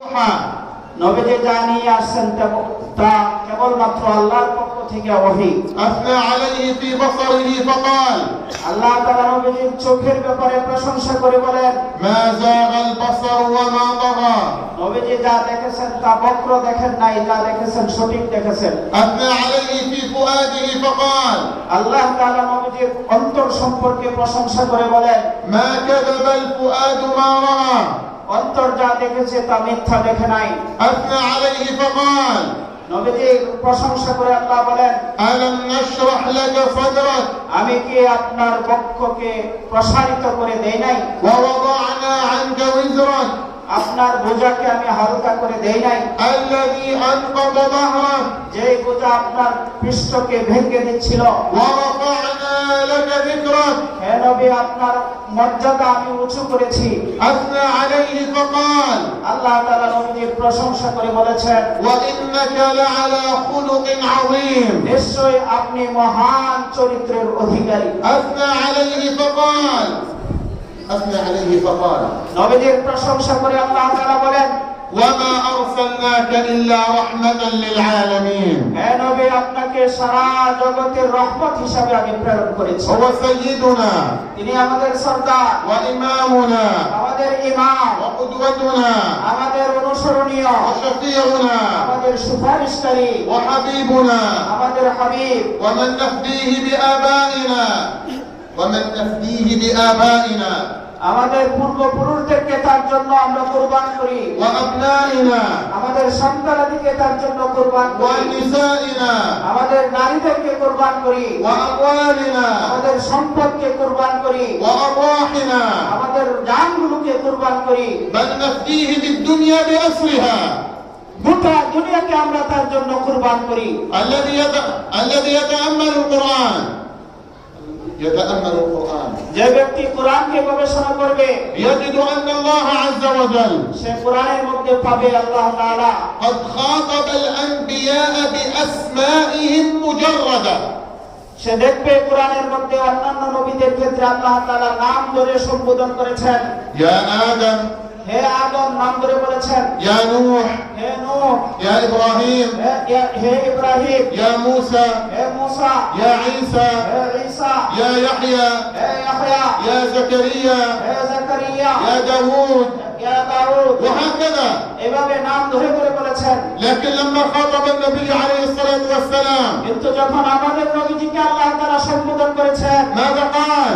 হ্যাঁ, নবীজি জানিয়ে আসছেন তা কেবলমাত্র আল্লাহর পক্ষ থেকে আল্লাহ তাআলা নবীজির চোখের ব্যাপারে প্রশংসা করে বলেন নবীজি যা দেখেছেন তা বক্র দেখেন নাই যা দেখেছেন সঠিক দেখেছেন। আল্লাহ তাআলা নবীজির অন্তর সম্পর্কে প্রশংসা করে বলেন মা অন্তর যা দেখেছে তা মিথ্যা দেখে নাই। আফনা আলাইহি নবীজির প্রশংসা করে আল্লাহ বলেন আলম নাশরাহ লাকা সাদরাক। আমি কি আপনার বক্ষকে প্রসারিত করে দেই নাই? ওয়া ওয়াদানা আনকা উযরাক আপনার বোঝাকে আমি হালকা করে দেই নাই। আল্লাযী আনকাদা যে আপনার পৃষ্ঠকে ভেঙে দিচ্ছিল আপনার মর্যাদা আমি উঁচু করেছি। আল্লাহ প্রশংসা করে বলেছেন নিশ্চয় আপনি মহান চরিত্রের অধিকারী। নবীজির প্রশংসা করে আল্লাহ বলেন وما أرسلناك إلا رحمة للعالمين হে নবী আপনাকে সারা জগতের রহমত হিসাবে আমি প্রেরণ করেছি هو سيدنا তিনি আমাদের সর্দার وإمامنا আমাদের ইমাম وقدوتنا আমাদের অনুসরণীয় وشفيعنا আমাদের সুপারিশকারী وحبيبنا আমাদের হাবিব ومن نفديه بآبائنا ومن نفديه بآبائنا আমাদের পূর্বপুরুষদেরকে তার জন্য আমরা কোরবান করি وأبنائنا আমাদের সন্তানাদিকে তার জন্য কোরবান করি ونسائنا আমাদের নারীদেরকে কোরবান করি وأموالنا আমাদের সম্পদকে কোরবান করি وأرواحنا আমাদের জানগুলোকে কোরবান করি بل نفديه بالدنيا بأسرها গোটা দুনিয়াকে আমরা তার জন্য কোরবান করি الذي يت... الذي يتأمل القرآن يتأمل القرآن যে ব্যক্তি কোরআনকে গবেষণা করবে يجد أن الله عز وجل সে কোরআনের মধ্যে পাবে আল্লাহ তাআলা قد خاطب الأنبياء بأسمائهم مجردة সে দেখবে কোরআনের মধ্যে অন্যান্য নবীদের ক্ষেত্রে আল্লাহ তাআলা নাম ধরে সম্বোধন করেছেন يا آدم হে আদম নাম ধরে বলেছেন يا نوح হে নূহ يا إبراهيم হে হে- হে ইব্রাহিম يا موسى হে মুসা يا عيسى হে ঈসা يا يحيى হে ইয়াহইয়া يا زكريا হে জাকারিয়া يا داوود হে দাউদ وهكذا এভাবে নাম ধরে করে বলেছেন لكن لما خاطب النبي عليه الصلاة والسلام কিন্তু যখন আমাদের নবীজিকে আল্লাহ তাআলা সম্বোধন করেছেন ماذا قال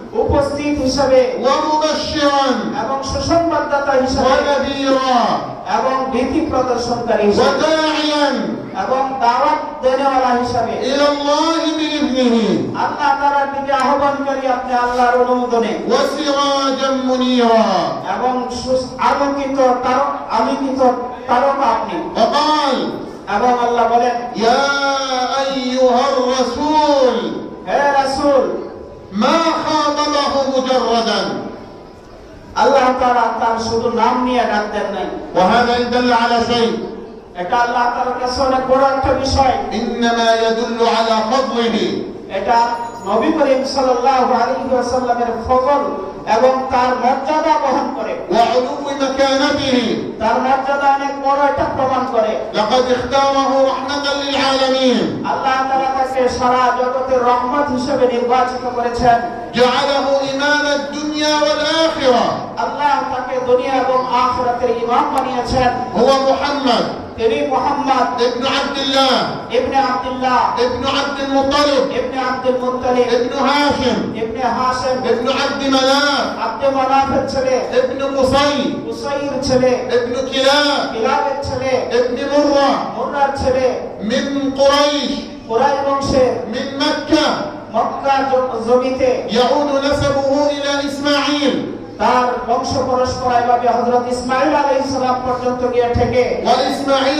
উপস্থিত হিসাবে এবং সুসংবাদদাতা হিসাবে এবং ভীতি প্রদর্শনকারী হিসাবে এবং দাওয়াত দেওয়ালা হিসাবে আল্লাহ তারা দিকে আহ্বান করি আপনি আল্লাহর অনুমোদনে। এবং আলোকিত তারক আলোকিত তারক আপনি। এবং আল্লাহ বলেন ইয়া আইয়ুহা রাসূল। مجردا আল্লাহ তাআলা তার শুধু নাম নিয়ে ডাক দেন নাই وهذا إن دل على شيء এটা আল্লাহ তাআলার কাছে অনেক বড় একটা বিষয় إنما يدل على فضله এটা নবী করিম সাল্লাল্লাহু আলাইহি ওয়াসাল্লামের ফজল এবং তার মর্যাদা বহন করে। ওয়া উলুমি মাকানাতিহি তার মর্যাদা অনেক বড় এটা প্রমাণ করে। লাকাদ ইখতারাহু রাহমাতাল লিল আলামিন আল্লাহ তাআলা তাকে সারা জগতের রহমত হিসেবে নির্বাচিত করেছেন। জাআলাহু ইমামাদ দুনিয়া ওয়াল আখিরা আল্লাহ তাকে দুনিয়া এবং আখিরাতের ইমাম বানিয়েছেন। হুয়া মুহাম্মদ। كريم محمد ابن عبد الله. ابن عبد الله. ابن عبد المطلب. ابن عبد المطلب. ابن هاشم. ابن هاشم. ابن عبد مناف عبد مناف ابن قصي. قصي ابن كلاب. كلاب ابن مرة. مرة من قريش. قريش من مكة. مكة زميته. يعود نسبه إلى إسماعيل. তার বংশ পরস্পর এভাবে হজরত ইসমাইল আলাইহিস সালাম পর্যন্ত গিয়ে ঠেকে। ওয়া ইসমাঈল